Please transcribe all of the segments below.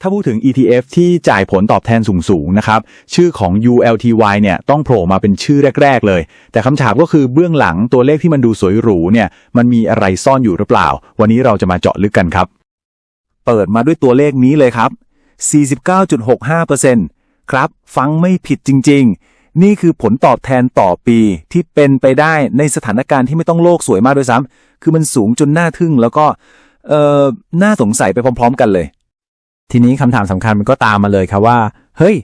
ถ้าพูดถึง ETF ที่จ่ายผลตอบแทนสูงๆนะครับ ชื่อของ ULTY เนี่ยต้องโผล่มาเป็นชื่อแรก ๆ เลย แต่คำถามก็คือเบื้องหลังตัวเลขที่มันดูสวยหรูเนี่ยมันมีอะไรซ่อนอยู่หรือเปล่า วันนี้เราจะมาเจาะลึกกันครับ เปิดมาด้วยตัวเลขนี้เลยครับ 49.65%ครับ ฟังไม่ผิดจริง ๆ นี่คือผลตอบแทนต่อปีที่เป็นไปได้ในสถานการณ์ที่ไม่ต้องโลกสวยมากด้วยซ้ำคือมันสูงจนน่าทึ่งแล้วก็เอ่อน่าสงสัยไปพร้อม ๆ กันเลย ทีนี้คำถามสำคัญมันก็ตามมาเลยครับว่า เฮ้ย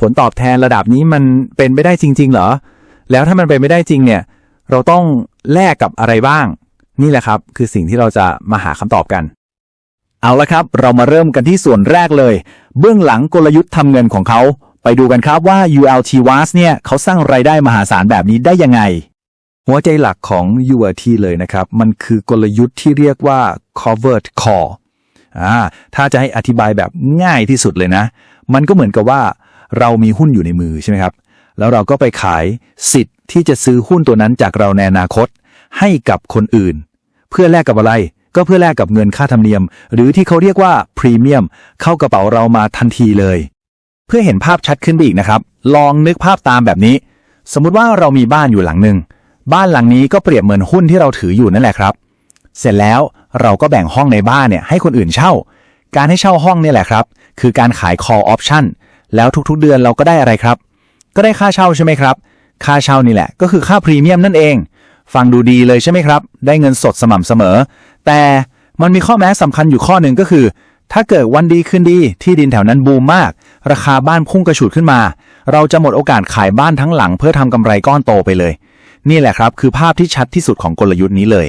ผลตอบแทนระดับนี้มันเป็นไปได้จริง ๆ เหรอ แล้วถ้ามันเป็นไม่ได้จริงเนี่ย เราต้องแลกกับอะไรบ้าง นี่แหละครับ คือสิ่งที่เราจะมาหาคำตอบกัน เอาละครับ เรามาเริ่มกันที่ส่วนแรกเลย เบื้องหลังกลยุทธ์ทำเงินของเขา ไปดูกันครับว่า ULT WAS เนี่ยเขาสร้างไรายได้มหาศาลแบบนี้ได้ยังไง หัวใจหลักของ ULT เลยนะครับ มันคือกลยุทธ์ที่เรียกว่า covered call อ่าถ้าจะให้อธิบายแบบง่ายที่สุดเลยนะ มันก็เหมือนกับว่าเรามีหุ้นอยู่ในมือใช่ไหมครับ แล้วเราก็ไปขายสิทธิ์ที่จะซื้อหุ้นตัวนั้นจากเราในอนาคต ให้กับคนอื่น เพื่อแลกกับอะไร ก็เพื่อแลกกับเงินค่าธรรมเนียม หรือที่เขาเรียกว่าพรีเมียมเข้ากระเป๋าเรามาทันทีเลย เพื่อเห็นภาพชัดขึ้นไปอีกนะครับ ลองนึกภาพตามแบบนี้ สมมุติว่าเรามีบ้านอยู่หลังหนึ่งบ้านหลังนี้ก็เปรียบเหมือนหุ้นที่เราถืออยู่นั่นแหละครับ เสร็จแล้ว เราก็แบ่งห้องในบ้านเนี่ยให้คนอื่นเช่า การให้เช่าห้องเนี่ยแหละครับ คือการขาย call option แล้วทุกๆเดือนเราก็ได้อะไรครับ ก็ได้ค่าเช่าใช่ไหมครับ ค่าเช่านี่แหละ ก็คือค่าพรีเมียมนั่นเอง ฟังดูดีเลยใช่ไหมครับ ได้เงินสดสม่ำเสมอ แต่มันมีข้อแม้สำคัญอยู่ข้อหนึ่งก็คือ ถ้าเกิดวันดีคืนดีที่ดินแถวนั้นบูมมาก ราคาบ้านพุ่งกระฉูดขึ้นมา เราจะหมดโอกาสขายบ้านทั้งหลัง เพื่อทำกำไรก้อนโตไปเลย นี่แหละครับ คือภาพที่ชัดที่สุดของกลยุทธ์นี้เลย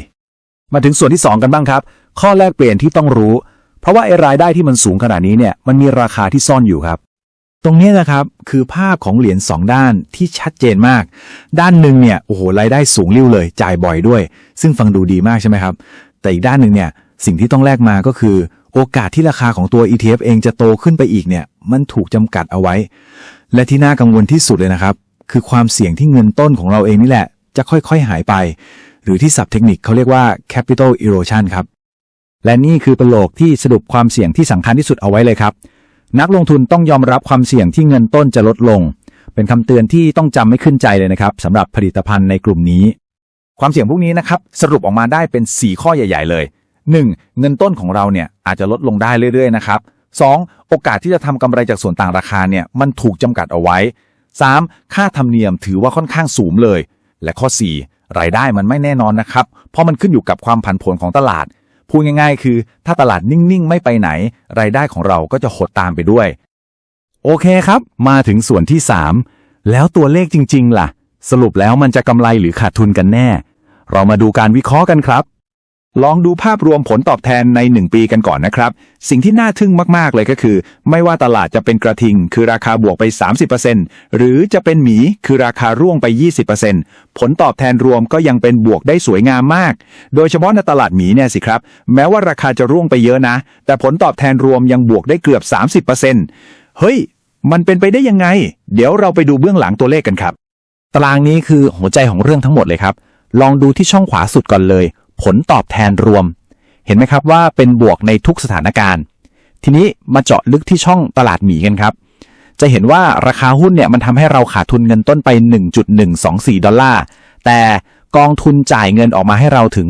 มาถึงส่วนที่ 2 กันบ้างครับ ข้อแรกเปลี่ยนที่ต้องรู้ เพราะว่าไอ้รายได้ที่มันสูงขนาดนี้เนี่ยมันมีราคาที่ซ่อนอยู่ครับ ตรงนี้นะครับคือภาพของเหรียญ2ด้านที่ชัดเจนมาก ด้านหนึ่งเนี่ยโอ้โหรายได้สูงริ้วเลย จ่ายบ่อยด้วย ซึ่งฟังดูดีมากใช่ไหมครับ แต่อีกด้านหนึ่งเนี่ยสิ่งที่ต้องแลกมาก็คือ โอกาสที่ราคาของตัว ETF เองจะโตขึ้นไปอีกเนี่ยมันถูกจำกัดเอาไว้ และที่น่ากังวลที่สุดเลยนะครับ คือความเสี่ยงที่เงินต้นของเราเองนี่แหละ จะค่อยๆหายไป หรือที่ศัพท์เทคนิคเขาเรียกว่า capital erosion ครับ และนี่คือประโลกที่สรุปความเสี่ยงที่สำคัญที่สุดเอาไว้เลยครับ นักลงทุนต้องยอมรับความเสี่ยงที่เงินต้นจะลดลง เป็นคำเตือนที่ต้องจำไม่ขึ้นใจเลยนะครับสำหรับผลิตภัณฑ์ในกลุ่มนี้ ความเสี่ยงพวกนี้นะครับสรุปออกมาได้เป็น 4 ข้อใหญ่ ๆ เลย 1. เงินต้นของเราเนี่ยอาจจะลดลงได้เรื่อยๆนะครับ 2. โอกาสที่จะทำกำไรจากส่วนต่างราคาเนี่ยมันถูกจำกัดเอาไว้ 3. ค่าธรรมเนียมถือว่าค่อนข้างสูงเลย และข้อ 4. รายได้มันไม่แน่นอนนะครับ เพราะมันขึ้นอยู่กับความผันผวนของตลาด พูดง่ายๆ คือ ถ้าตลาดนิ่งๆ ไม่ไปไหน รายได้ของเราก็จะหดตามไปด้วย โอเคครับ มาถึงส่วนที่ 3 แล้วตัวเลขจริง ๆ ล่ะ สรุปแล้วมันจะกำไรหรือขาดทุนกันแน่ เรามาดูการวิเคราะห์กันครับ ลองดูภาพรวมผลตอบแทนใน 1 ปีกันก่อนนะครับ สิ่งที่น่าทึ่งมาก ๆ เลยก็คือ ไม่ว่าตลาดจะเป็นกระทิง คือราคาบวกไป 30%หรือจะเป็นหมีคือราคาร่วงไป 20%ผลตอบแทนรวมก็ยังเป็นบวกได้สวยงามมาก โดยเฉพาะในตลาดหมีเนี่ยสิครับ แม้ว่าราคาจะร่วงไปเยอะนะ แต่ผลตอบแทนรวมยังบวกได้เกือบ 30%เฮ้ย มันเป็นไปได้ยังไง เดี๋ยวเราไปดูเบื้องหลังตัวเลขกันครับ ตารางนี้คือหัวใจของเรื่องทั้งหมดเลยครับ ลองดูที่ช่องขวาสุดก่อนเลย ผลตอบแทนรวม เห็นไหมครับว่าเป็นบวกในทุกสถานการณ์ ทีนี้มาเจาะลึกที่ช่องตลาดหมีกันครับ จะเห็นว่าราคาหุ้นเนี่ยมันทำให้เราขาดทุนเงินต้นไป 1.124 ดอลลาร์ แต่กองทุนจ่ายเงินออกมาให้เราถึง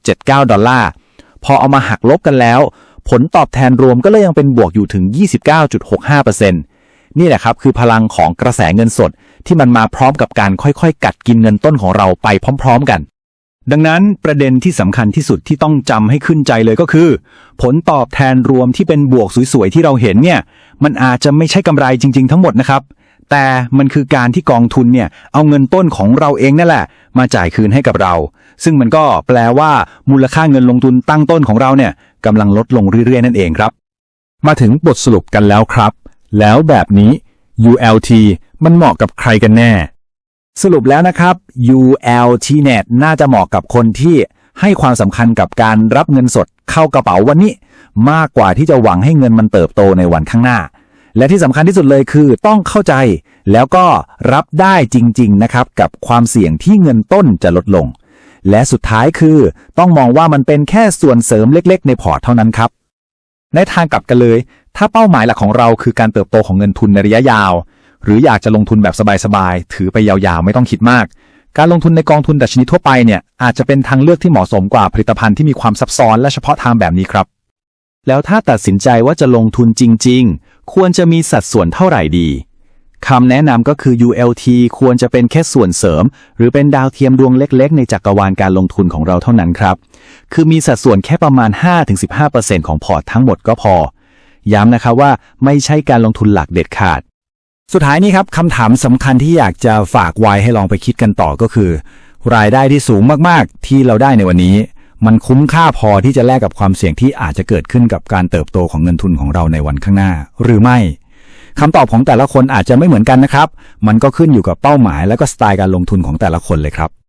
2.79 ดอลลาร์ พอเอามาหักลบกันแล้ว ผลตอบแทนรวมก็เลยยังเป็นบวกอยู่ถึง 29.65%นี่แหละครับคือพลังของกระแสเงินสดที่มันมาพร้อมกับการค่อยๆ กัดกินเงินต้นของเราไปพร้อม ๆ กัน ดังนั้นประเด็นที่สำคัญที่สุดที่ต้องจำให้ขึ้นใจเลยก็คือ ผลตอบแทนรวมที่เป็นบวกสวยๆ ที่เราเห็นเนี่ย มันอาจจะไม่ใช่กำไรจริง ๆ ทั้งหมดนะครับ แต่มันคือการที่กองทุนเนี่ย เอาเงินต้นของเราเองนั่นแหละ มาจ่ายคืนให้กับเรา ซึ่งมันก็แปลว่ามูลค่าเงินลงทุนตั้งต้นของเราเนี่ยกำลังลดลงเรื่อยๆ นั่นเองครับ มาถึงบทสรุปกันแล้วครับ แล้วแบบนี้ ULT มันเหมาะกับใครกันแน่ สรุปแล้วนะครับ ULTNet น่าจะเหมาะกับคนที่ให้ความสำคัญกับการรับเงินสดเข้ากระเป๋าวันนี้ มากกว่าที่จะหวังให้เงินมันเติบโตในวันข้างหน้า และที่สำคัญที่สุดเลยคือต้องเข้าใจ แล้วก็รับได้จริง ๆ นะครับ กับความเสี่ยงที่เงินต้นจะลดลง และสุดท้ายคือ ต้องมองว่ามันเป็นแค่ส่วนเสริมเล็ก ๆ ในพอร์ตเท่านั้นครับในทางกลับกันเลย ถ้าเป้าหมายหลักของเราคือการเติบโตของเงินทุนในระยะยาว หรืออยากจะลงทุนแบบสบายๆ ถือไปยาวๆ ไม่ต้องคิดมาก การลงทุนในกองทุนดัชนีทั่วไปเนี่ยอาจจะเป็นทางเลือกที่เหมาะสมกว่าผลิตภัณฑ์ที่มีความซับซ้อนและเฉพาะทางแบบนี้ครับ แล้วถ้าตัดสินใจว่าจะลงทุนจริง ๆ ควรจะมีสัดส่วนเท่าไหร่ดีคำแนะนำก็คือ ULT ควรจะเป็นแค่ส่วนเสริม หรือเป็นดาวเทียมดวงเล็ก ๆ ในจักรวาลการลงทุนของเราเท่านั้นครับ คือมีสัดส่วนแค่ประมาณ 5-15%ของพอร์ตทั้งหมดก็พอ ย้ำนะครับว่าไม่ใช่การลงทุนหลักเด็ดขาด สุดท้ายนี้ครับคำถามสำคัญที่อยากจะฝากไว้ให้ลองไปคิดกันต่อก็คือ รายได้ที่สูงมากๆ ที่เราได้ในวันนี้ มันคุ้มค่าพอที่จะแลกกับความเสี่ยงที่อาจจะเกิดขึ้นกับการเติบโตของเงินทุนของเราในวันข้างหน้า หรือไม่คำตอบของแต่ละคนอาจจะไม่เหมือนกันนะครับ มันก็ขึ้นอยู่กับเป้าหมายและก็สไตล์การลงทุนของแต่ละคนเลยครับ